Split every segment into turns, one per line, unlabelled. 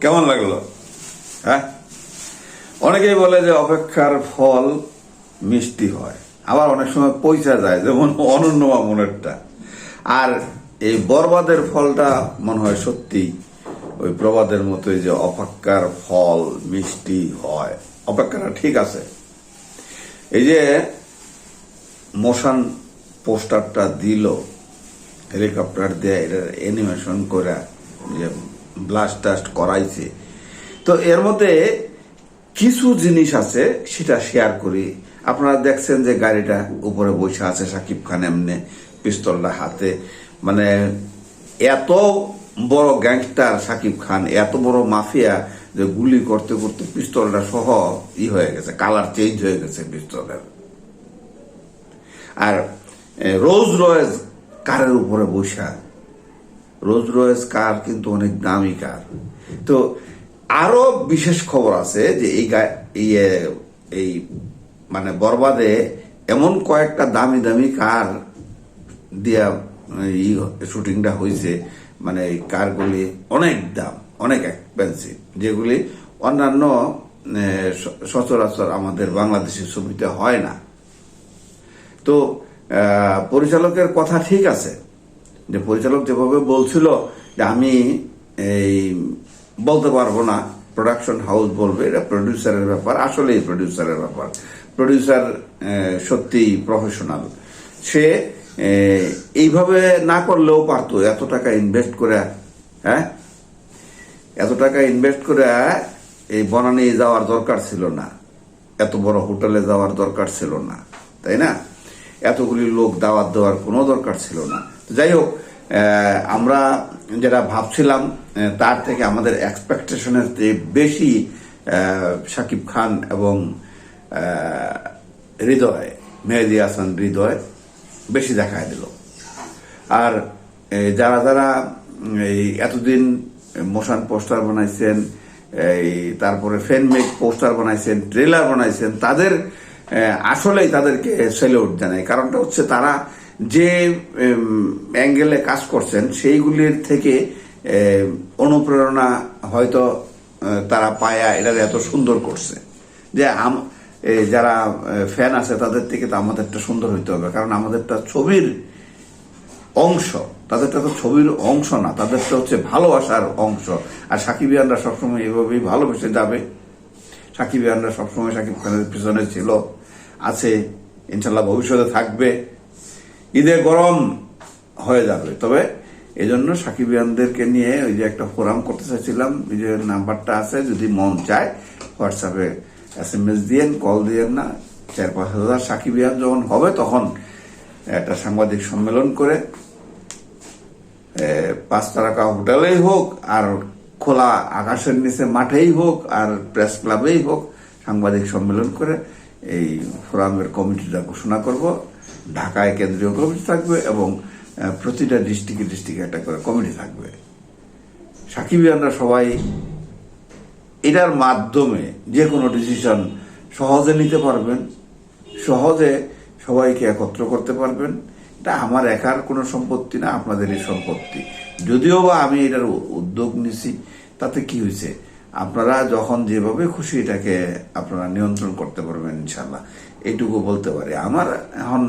কেমন লাগল? হ্যাঁ? অনেকেই বলে যে অপেক্ষার ফল মিষ্টি হয়। আবার অনেক সময় পয়সা যায়, যেমন অনন্য মামুনেরটা। আর এই বরবাদের ফলটা মনে হয় সত্যি ওই প্রবাদের মতোই যে অপেক্ষার ফল মিষ্টি হয়। অপেক্ষাটা ঠিক আছে। এই যে মোশন পোস্টারটা দিল, হেলিকপ্টার দিয়ে এটা অ্যানিমেশন করে যে ব্লাস্ট টাস্ট করাইছে। তো এর মধ্যে কিছু জিনিস আছে, সেটা শেয়ার করি। আপনারা দেখছেন যে গাড়িটা উপরে বসে আছে সাকিব খান এমনি পিস্তলটা হাতে। মানে এত বড় গ্যাংস্টার সাকিব খান, এত বড় মাফিয়া যে গুলি করতে করতে পিস্তলটা সহ ই হয়ে গেছে কালার চেঞ্জ হয়ে গেছে পিস্তলের। আর রোজ রয়েজ কারের উপরে বসা রোজ রয়েজ কার কিন্তু অনেক দামি কার তো আরও বিশেষ খবর আছে যে এই এই মানে বরবাদে এমন কয়েকটা দামি দামি কার দিয়া, ই, শুটিংটা হয়েছে মানে এই কারগুলি অনেক দাম, অনেক এক্সপেন্সিভ যেগুলি অন্যান্য সচরাচর আমাদের বাংলাদেশের ছবিতে হয় না। তো পরিচালকের কথা ঠিক আছে। যে পরিচালক যেভাবে বলছিল যে আমি এই বলতে পারব না প্রোডাকশন হাউস বলবে, এটা প্রডিউসারের ব্যাপার, আসলেই প্রডিউসারের ব্যাপার। প্রডিউসার সত্যি প্রফেশনাল সে এইভাবে না করলেও পারতো এত টাকা ইনভেস্ট করে হ্যাঁ? এত টাকা ইনভেস্ট করে এই বনানি যাওয়ার দরকার ছিল না। এত বড় হোটেলে যাওয়ার দরকার ছিল না, তাই না? এতগুলি লোক দাওয়াত দেওয়ার কোনো দরকার ছিল না। যাই হোক আমরা যেটা ভাবছিলাম তার থেকে আমাদের এক্সপেকটেশনের চেয়ে বেশি শাকিব খান এবং হৃদয়, মেহেদি হাসান হৃদয় বেশি দেখায় দিল। আর যারা যারা এই এতদিন মোশন পোস্টার বানাইছেন, এই তারপরে ফ্যান মেক পোস্টার বানাইছেন, ট্রেলার বানাইছেন, তাদের আসলেই তাদেরকে সেলিউট জানাই কারণটা হচ্ছে তারা যে অ্যাঙ্গেলে কাজ করছেন, সেইগুলির থেকে অনুপ্রেরণা হয়তো তারা পায়া এটা এত সুন্দর করছে। যে আম- যারা ফ্যান আছে, তাদের থেকে তো আমাদেরটা সুন্দর হইতে হবে। কারণ আমাদেরটা ছবির অংশ, তাদেরটা তো ছবির অংশ না, তাদেরটা হচ্ছে ভালোবাসার অংশ। আর সাকিবিয়ানরা সবসময় এভাবেই ভালোবেসে যাবে। সাকিবিয়ানরা সবসময় সাকিব খানের পিছনে ছিল, আছে, ইনশাল্লাহ ভবিষ্যতে থাকবে। ঈদে গরম হয়ে যাবে। তবে এই জন্য সাকিবিয়ানদেরকে নিয়ে ওই যে একটা ফোরাম করতে চাইছিলাম যে নাম্বারটা আছে, যদি মন চায় হোয়াটসঅ্যাপে এস এম এস দিয়েন কল দিয়েন না। চার পাঁচ হাজার সাকিবিয়ান যখন হবে তখন একটা সাংবাদিক সম্মেলন করে পাঁচ তারকা হোটেলেই হোক, আর খোলা আকাশের নিচে মাঠেই হোক, আর প্রেস ক্লাবেই হোক, সাংবাদিক সম্মেলন করে এই ফোরামের কমিটিটা ঘোষণা করব। ঢাকায় কেন্দ্রীয় কমিটি থাকবে এবং প্রতিটা ডিস্ট্রিক্টে ডিস্ট্রিক্টে একটা করে কমিটি থাকবে। সাকিবিয়ানরা সবাই এটার মাধ্যমে যে কোনো ডিসিশন সহজে নিতে পারবেন, সহজে সবাইকে একত্র করতে পারবেন। এটা আমার একার কোনো সম্পত্তি না, আপনাদেরই সম্পত্তি। যদিও বা আমি এটার উদ্যোগ নিছি, তাতে কি হয়েছে? আপনারা যখন যেভাবে খুশি এটাকে আপনারা নিয়ন্ত্রণ করতে পারবেন ইনশাল্লাহ এইটুকু বলতে পারি। আমার এখন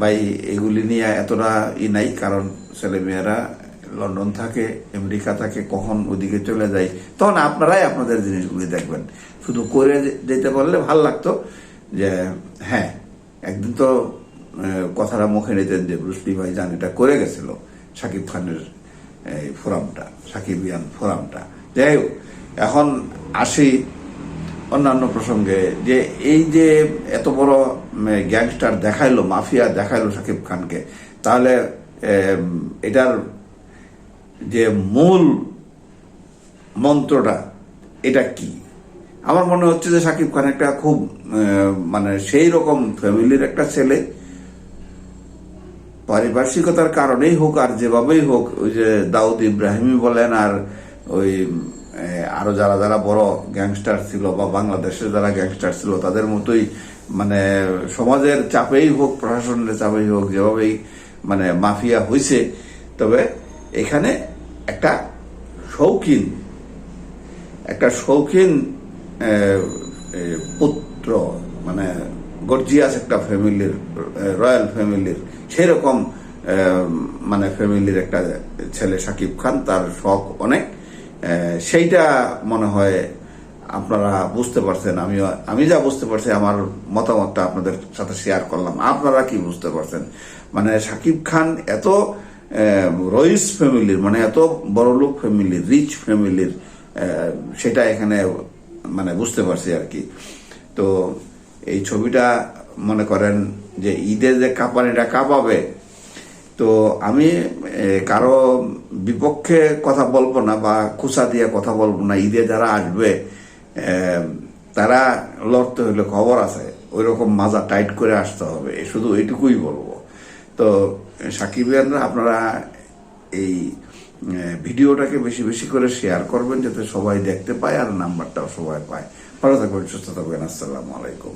ভাই এগুলি নিয়ে এতটা ই নাই, কারণ ছেলেমেয়েরা লন্ডন থাকে, আমেরিকা থাকে, কখন ওদিকে চলে যায়, তখন আপনারাই আপনাদের জিনিসগুলি দেখবেন। শুধু করে যেতে পারলে ভালো লাগতো যে হ্যাঁ একদিন তো কথাটা মুখে নিতেন যে ব্রুসলি ভাই জান, এটা করে গেছিল, সাকিব খানের, এই ফোরামটা, সাকিবিয়ান ফোরামটা। যাই হোক, এখন আসি অন্যান্য প্রসঙ্গে যে এই যে এত বড় গ্যাংস্টার দেখাইলো, মাফিয়া দেখাইলো সাকিব খানকে, তাহলে এটার যে মূল মন্ত্রটা, এটা কি? আমার মনে হচ্ছে যে সাকিব খান একটা খুব মানে সেই রকম ফ্যামিলির একটা ছেলে। পারিপার্শ্বিকতার কারণেই হোক আর যেভাবেই হোক, ওই যে দাউদ ইব্রাহিমই বলেন আর ওই আরও যারা যারা বড় গ্যাংস্টার ছিল বা বাংলাদেশের যারা গ্যাংস্টার ছিল, তাদের মতোই মানে সমাজের চাপেই হোক, প্রশাসনের চাপেই হোক, যেভাবেই মানে মাফিয়া হয়েছে তবে এখানে একটা শৌখিন একটা শৌখিন পুত্র মানে গর্জিয়াস একটা ফ্যামিলির রয়্যাল ফ্যামিলির, সেরকম মানে ফ্যামিলির একটা ছেলে সাকিব খান, তার শখ অনেক। সেইটা মনে হয় আপনারা বুঝতে পারছেন আমি আমি যা বুঝতে পারছি, আমার মতামতটা আপনাদের সাথে শেয়ার করলাম। আপনারা কি বুঝতে পারছেন? মানে সাকিব খান এত রইস ফ্যামিলির মানে এত বড়লোক ফ্যামিলির রিচ ফ্যামিলির সেটা এখানে মানে বুঝতে পারছি আর কি। তো এই ছবিটা মনে করেন যে ঈদে যে কাঁপানিটা কাঁপাবে তো আমি কারও বিপক্ষে কথা বলব না বা খুসা দিয়ে কথা বলব না, ঈদে যারা আসবে তারা লড়তে হলে খবর আছে ওই রকম মাজা টাইট করে আসতে হবে শুধু এইটুকুই বলব। তো সাকিবিয়ানরা আপনারা এই ভিডিওটাকে বেশি বেশি করে শেয়ার করবেন, যাতে সবাই দেখতে পায় আর নাম্বারটাও সবাই পায়। ভালো থাকবেন, সুস্থ থাকবেন, আসসালামু আলাইকুম।